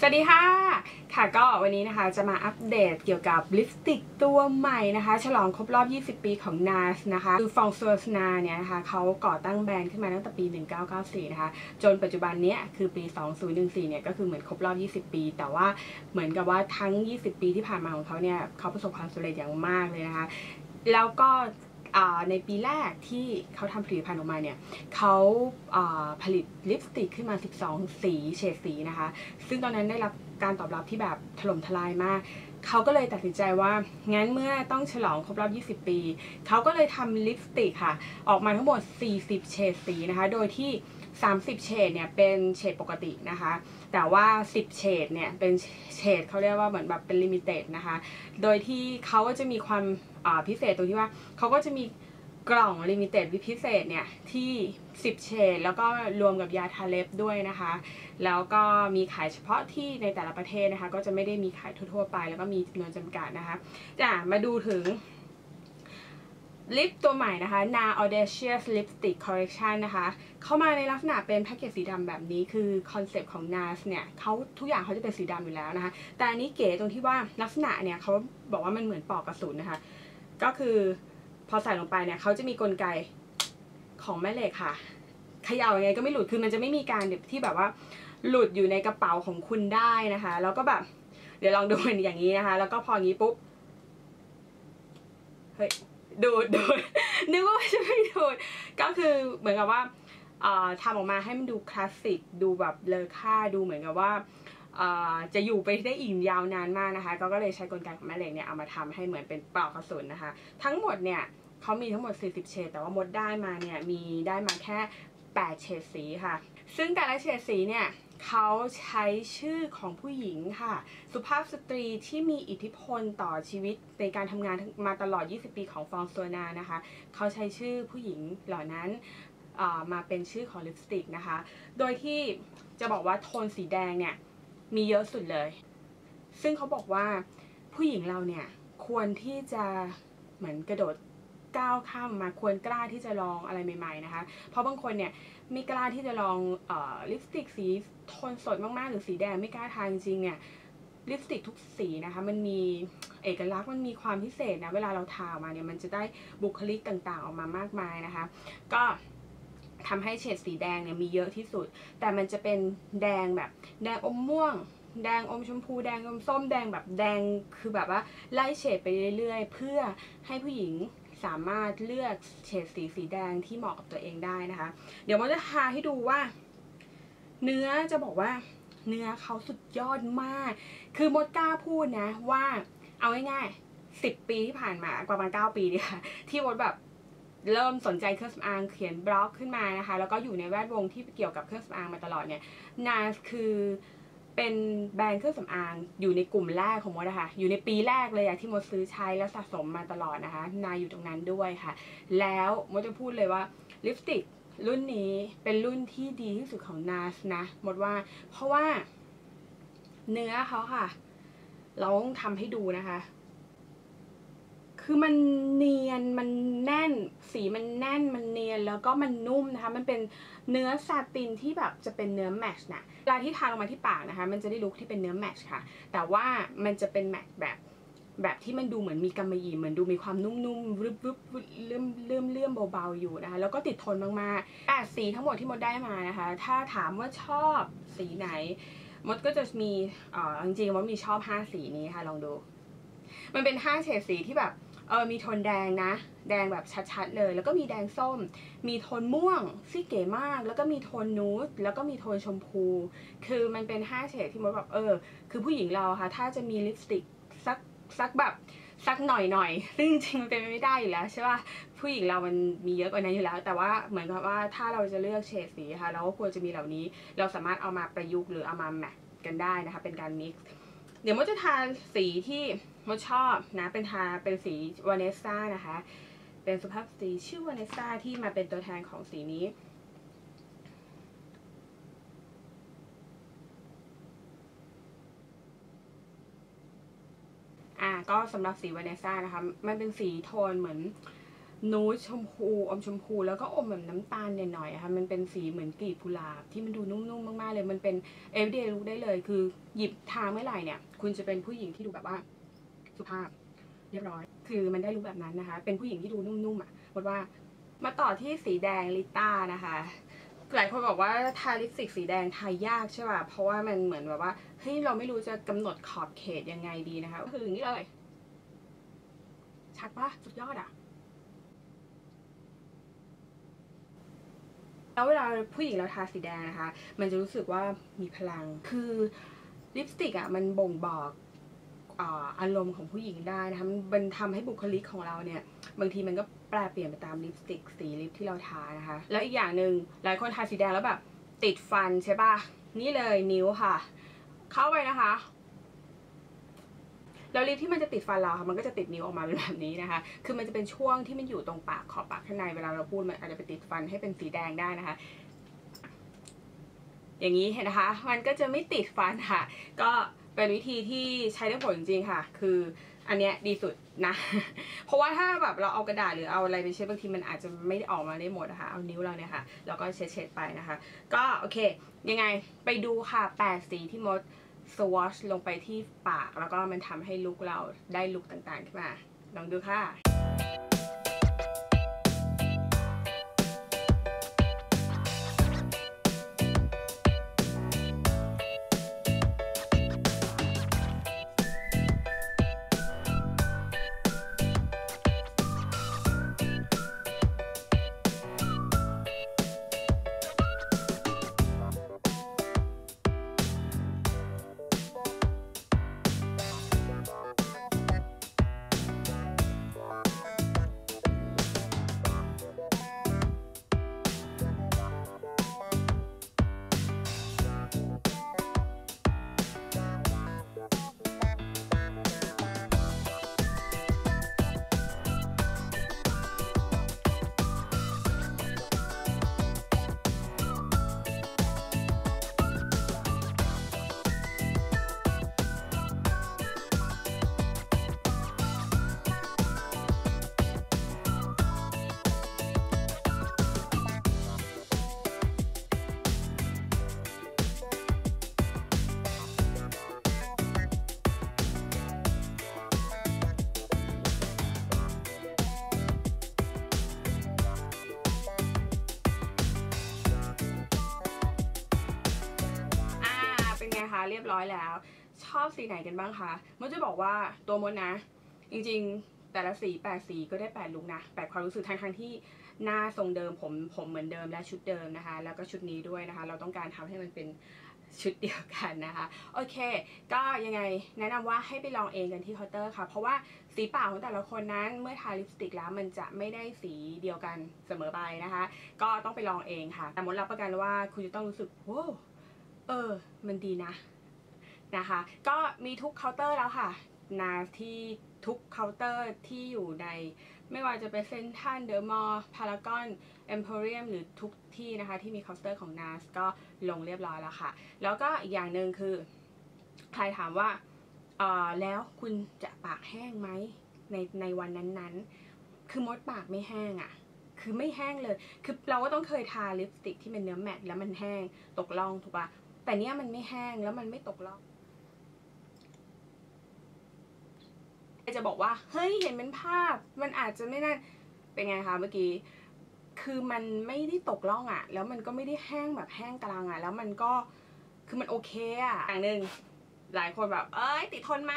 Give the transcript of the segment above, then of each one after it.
สวัสดีค่ะ ค่ะก็วันนี้นะคะจะมาอัปเดตเกี่ยวกับลิปสติกตัวใหม่นะคะ ฉลองครบรอบ 20 ปีของ NARS นะคะ คือฟองซัวสนาเนี่ยนะคะเขาก่อตั้งแบรนด์ขึ้นมาตั้งแต่ปี 1994 นะคะ จนปัจจุบันเนี้ยคือปี 2014 เนี่ยก็คือเหมือนครบรอบ 20 ปี แต่ว่าเหมือนกับว่าทั้ง 20 ปีที่ผ่านมาของเขาเนี่ยเขาประสบความสำเร็จอย่างมากเลยนะคะ แล้วก็ ในปีแรกที่เขาทำผลิตภัณฑ์ออกมาเนี่ยเขาผลิตลิปสติกขึ้นมา 12 สีเฉดสีนะคะ ซึ่งตอนนั้นได้รับการตอบรับที่แบบถล่มทลายมาก เขาก็เลยตัดสินใจว่า งั้นเมื่อต้องฉลองครบรอบ 20 ปี เขาก็เลยทำลิปสติกค่ะ ออกมาทั้งหมด 40 เฉดสีนะคะ โดยที่ 30 เฉดเนี่ยเป็นเฉดปกตินะคะ แต่ว่า 10 เฉดเนี่ยเป็นเฉดเขาเรียกว่าเหมือนแบบเป็นลิมิเต็ดนะคะ โดยที่เขาก็จะมีความ พิเศษตรงที่ว่าเขาก็จะมีกล่องลิมิเต็ดวิพิเศษเนี่ย ที่ 10เฉดแล้วก็รวมกับยาทาเล็บด้วยนะคะ แล้วก็มีขายเฉพาะที่ในแต่ละประเทศนะคะ ก็จะไม่ได้มีขายทั่วๆไป แล้วก็มีจำนวนจำกัดนะคะจะมาดูถึงลิปตัวใหม่นะคะ Na Audacious Lipstick Collection นะคะ เข้ามาในลักษณะเป็นแพ็กเกจสีดำแบบนี้คือคอนเซปต์ของ NARS เนี่ยเขาทุกอย่างเขาจะเป็นสีดำอยู่แล้วนะคะ แต่อันนี้เก๋ตรงที่ว่าลักษณะเนี่ยเขาบอกว่ามันเหมือนปอกกระสุนนะคะ ก็คือพอใส่ลงไปเนี่ยเขาจะมีกลไกของแม่เหล็กค่ะเขย่ายังไงก็ไม่หลุดคือมันจะไม่มีการที่แบบว่า หลุดอยู่ในกระเป๋าของคุณได้นะคะ แล้วก็แบบ เดี๋ยวลองดูเป็นอย่างนี้นะคะ แล้วก็พออย่างนี้ปุ๊บเฮ้ยดูดดูดนึกว่าจะไม่ดูดก็คือเหมือนกับว่าทำออกมาให้มันดูคลาสสิกดูแบบเลอค่าดูเหมือนกับว่า จะอยู่ไปได้อีกยาวนานมากนะคะก็เลยใช้กลไกของแม่เหล็กเนี่ยเอามาทำให้เหมือนเป็นปลอกกระสุนนะคะ ทั้งหมดเนี่ยเขามีทั้งหมด 40 เฉดแต่ว่ามดได้มาเนี่ยมีได้มาแค่ 8 เฉดสีค่ะ ซึ่งแต่ละเฉดสีเนี่ยเขาใช้ชื่อของผู้หญิงค่ะ สุภาพสตรีที่มีอิทธิพลต่อชีวิตในการทำงานมาตลอด 20 ปีของฟองโซนานะคะ เขาใช้ชื่อผู้หญิงเหล่านั้นมาเป็นชื่อของลิปสติกนะคะ โดยที่จะบอกว่าโทนสีแดงเนี่ย มีเยอะสุดเลย ซึ่งเขาบอกว่าผู้หญิงเราเนี่ยควรที่จะเหมือนกระโดดก้าวข้ามมาควรกล้าที่จะลองอะไรใหม่ ๆนะคะ เพราะบางคนเนี่ยไม่กล้าที่จะลองอลิปสติกสีโทนสดมากๆ หรือสีแดงไม่กล้าทานจริงเนี่ยลิปสติกทุกสีนะคะมันมีเอกลักษณ์มันมีความพิเศษนะเวลาเราทามาเนี่ยมันจะได้บุคลิกต่างๆออกมามากมายนะคะ ก็ ทำให้เฉดสีแดงเนี่ยมีเยอะที่สุด แต่มันจะเป็นแดงแบบแดงอมม่วง แดงอมชมพูแดงอมส้มแดงแบบแดงคือแบบว่าไล่เฉดไปเรื่อยๆ เพื่อให้ผู้หญิงสามารถเลือกเฉดสีสีแดงที่เหมาะกับตัวเองได้นะคะ เดี๋ยวมันจะทาให้ดูว่า เนื้อจะบอกว่าเนื้อเขาสุดยอดมาก คือมดกล้าพูดนะว่าเอาง่ายๆสิบปีที่ผ่านมาประมาณเก้าปีเนี่ยที่มดแบบ เริ่มสนใจเครื่องสำอางเขียนบล็อกขึ้นมานะคะ แล้วก็อยู่ในแวดวงที่เกี่ยวกับเครื่องสำอางมาตลอดเนี่ยนาสคือเป็นแบรนด์เครื่องสำอางอยู่ในกลุ่มแรกของมดนะคะอยู่ในปีแรกเลยอะที่มดซื้อใช้แล้วสะสมมาตลอดนะคะนาอยู่ตรงนั้นด้วยค่ะ แล้วมดจะพูดเลยว่าลิปสติกรุ่นนี้เป็นรุ่นที่ดีที่สุดของนาสนะมดว่า เพราะว่าเนื้อเขาค่ะ เราต้องทำให้ดูนะคะ คือมันเนียนมันแน่น สีมันแน่นมันเนียนแล้วก็มันนุ่มนะคะ มันเป็นเนื้อซาตินที่แบบจะเป็นเนื้อแมชนะเวลาที่ทาลงมาที่ปากนะคะ มันจะได้ลุคที่เป็นเนื้อแมชค่ะ แต่ว่ามันจะเป็นแมชแบบแบบที่มันดูเหมือนมีกำมะหยี่เหมือนดูมีความนุ่มๆรึบๆเลื่อมเลื่อมเลื่อมเบาๆอยู่นะคะ แล้วก็ติดทนมากๆแปดสีทั้งหมดที่มดได้มานะคะ ถ้าถามว่าชอบสีไหน มดก็จะมีอ่อจริงๆมดมีชอบห้าสีนี้ค่ะ ลองดู มันเป็นห้าเฉดสีที่แบบ เออมีโทนแดงนะ แดงแบบชัดๆเลย แล้วก็มีแดงส้ม มีโทนม่วงซี่เก๋มาก แล้วก็มีโทนนูดแล้วก็มีโทนชมพู คือมันเป็นห้าเฉดที่มดแบบเออ คือผู้หญิงเราค่ะ ถ้าจะมีลิปสติกสักสักแบบสักหน่อยหน่อยซึ่งจริงมันเป็นไม่ได้อยู่แล้วใช่ป่ะผู้หญิงเรามันมีเยอะกว่านั้นอยู่แล้ว แต่ว่าเหมือนกับว่าถ้าเราจะเลือกเฉดสีค่ะเราก็ควรจะมีเหล่านี้ เราสามารถเอามาประยุกต์หรือเอามาแมทกันได้นะคะเป็นการมิกซ์เดี๋ยวมดจะทาสีที่ มดชอบนะเป็นทาเป็นสีวาเนสซ่านะคะ เป็นสุภาพสีชื่อวาเนสซ่าที่มาเป็นตัวแทนของสีนี้อ่าก็สำหรับสีวาเนสซ่านะคะ มันเป็นสีโทนเหมือนนูดชมพูอมชมพูแล้วก็อมแบบน้ำตาลหน่อยๆอะค่ะมันเป็นสีเหมือนกลีบกุหลาบที่มันดูนุ่มๆมากๆเลย มันเป็น everyday look ได้เลย คือหยิบทาเมื่อไหร่เนี่ย คุณจะเป็นผู้หญิงที่ดูแบบว่า สุภาพเรียบร้อย คือมันได้รู้แบบนั้นนะคะ เป็นผู้หญิงที่ดูนุ่มๆอะหมดว่ามาต่อที่สีแดงลิต้านะคะ หลายคนบอกว่าทาลิปสติกสีแดงทายากใช่ป่ะ เพราะว่ามันเหมือนแบบว่า เฮ้ยเราไม่รู้จะกำหนดขอบเขตยังไงดีนะคะ ก็คืออย่างนี้เลย ชัดปะสุดยอดอะ แล้วเวลาผู้หญิงเราทาสีแดงนะคะ มันจะรู้สึกว่ามีพลัง คือลิปสติกอะมันบ่งบอก อารมณ์ของผู้หญิงได้นะคะมันทำให้บุคลิกของเราเนี่ย บางทีมันก็แปลเปลี่ยนไปตามลิปสติกสีลิปที่เราทานะคะ แล้วอีกอย่างหนึ่งหลายคนทาสีแดงแล้วแบบติดฟันใช่ป่ะนี่เลยนิ้วค่ะ เข้าไปนะคะแล้วลิปที่มันจะติดฟันเราค่ะมันก็จะติดนิ้วออกมาเป็นแบบนี้นะคะ คือมันจะเป็นช่วงที่มันอยู่ตรงปากขอบปากข้างในเวลาเราพูดมันอาจจะไปติดฟันให้เป็นสีแดงได้นะคะ อย่างนี้เห็นนะคะ มันก็จะไม่ติดฟันค่ะ ก็ เป็นวิธีที่ใช้ได้ผลจริงค่ะ คืออันเนี้ยดีสุดนะ เพราะว่าถ้าแบบเราเอากระดาษหรือเอาอะไรไปเช็ดบางทีมันอาจจะไม่ได้ออกมาได้หมดนะคะ เอานิ้วเราเนี่ยค่ะ แล้วก็เช็ดๆไปนะคะ ก็โอเค ยังไงไปดูค่ะแปดสีที่มดสวอชลงไปที่ปาก แล้วก็มันทำให้ลุกเราได้ลุกต่างๆขึ้นมา ลองดูค่ะ เรียบร้อยแล้ว ชอบสีไหนกันบ้างคะมดจะบอกว่าตัวมดนะ จริงๆแต่ละสีแปดสีก็ได้แปดลุกนะแปดความรู้สึกทั้งทั้งๆที่หน้าทรงเดิมผมผมเหมือนเดิมและชุดเดิมนะคะ แล้วก็ชุดนี้ด้วยนะคะ เราต้องการทำให้มันเป็นชุดเดียวกันนะคะ โอเค ก็ยังไงแนะนำว่าให้ไปลองเองกันที่เคาน์เตอร์ค่ะ เพราะว่าสีปากของแต่ละคนนั้นเมื่อทาลิปสติกแล้วมันจะไม่ได้สีเดียวกันเสมอไปนะคะ ก็ต้องไปลองเองค่ะ แต่มดรับประกันว่าคุณจะต้องรู้สึกโว้วเออ มันดีนะ นะคะ ก็มีทุกเคาน์เตอร์แล้วค่ะนาที่ทุกเคาน์เตอร์ที่อยู่ใน ไม่ว่าจะเป็นเซนทันเดอะมอลล์พารากอนเอ็มโพเรียมหรือทุกที่นะคะ ที่มีเคาน์เตอร์ของ NARS ก็ลงเรียบร้อยแล้วค่ะ แล้วก็อีกอย่างหนึ่งคือ ใครถามว่าเออแล้วคุณจะปากแห้งไหมในในวันนั้นๆ คือมดปากไม่แห้งอะ่ะ คือไม่แห้งเลย คือเราก็ต้องเคยทาลิปสติกที่เป็นเนื้อแมตต์แล้วมันแห้งตกล่องถูกปะแต่เนี้ยมันไม่แห้งแล้วมันไม่ตกล่อง จะบอกว่า เฮ้ยเห็นเป็นภาพ มันอาจจะไม่นั่นเป็นไงคะเมื่อกี้ คือมันไม่ได้ตกล่องอะแล้วมันก็ไม่ได้แห้งแบบแห้งกลางอะแล้วมันก็คือมันโอเคอะอย่างหนึ่งหลายคนแบบ เอ้ย ติดทนไหม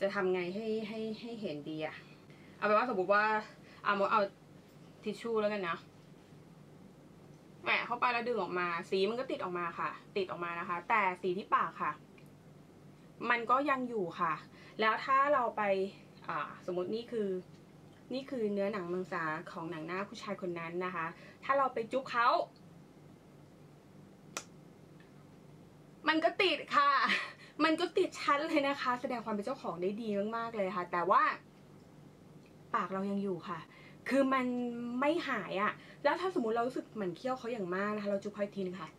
จะทำไงให้ให้ให้เห็นดีอะเอาเป็นว่าสมมติว่าเอามดเอาทิชชู่แล้วกันนะแหมเข้าไปแล้วดึงออกมา สีมันก็ติดออกมาค่ะ ติดออกมานะคะ แต่สีที่ปากค่ะ มันก็ยังอยู่ค่ะ แล้วถ้าเราไปสมมตินี่คือนี่คือเนื้อหนังมังสาของหนังหน้าผู้ชายคนนั้นนะคะ ถ้าเราไปจุ๊บเขา มันก็ติดค่ะ มันก็ติดชั้นเลยนะคะ แสดงความเป็นเจ้าของได้ดีมากๆเลยค่ะ แต่ว่า ปากเรายังอยู่ค่ะ คือมันไม่หายอะ่ะแล้วถ้าสมมติเรารู้สึกเหมือนเคี้ยวเขาอย่างมากนะคะ เราจุ๊บเขาอีกทีนึงค่ะ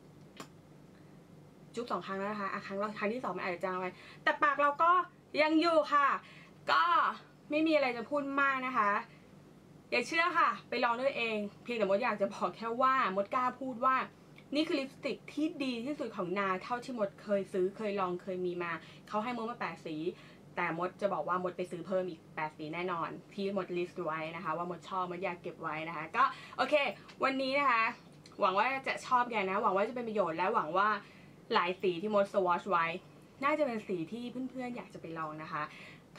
จุ๊บสองครั้งแล้วนะคะอะครั้งเราครั้งที่สองมันอาจจะจางไปแต่ปากเราก็ยังอยู่ค่ะ ก็ไม่มีอะไรจะพูดมากนะคะ อย่าเชื่อค่ะ ไปลองด้วยเอง เพียงแต่มดอยากจะบอกแค่ว่ามดกล้าพูดว่า นี่คือลิปสติกที่ดีที่สุดของนาเท่าที่มดเคยซื้อเคยลองเคยมีมา เขาให้มดมาแปดสี แต่มดจะบอกว่ามดไปซื้อเพิ่มอีกแปดสีแน่นอน ที่มดลิสต์ไว้นะคะ ว่ามดชอบมดอยากเก็บไว้นะคะ ก็โอเค วันนี้นะคะ หวังว่าจะชอบกันนะ หวังว่าจะเป็นประโยชน์และหวังว่า หลายสีที่มดสวอชไว้ น่าจะเป็นสีที่เพื่อนๆอยากจะไปลองนะคะ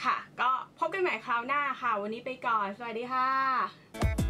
ค่ะ ก็พบกันใหม่คราวหน้าค่ะ วันนี้ไปก่อน สวัสดีค่ะ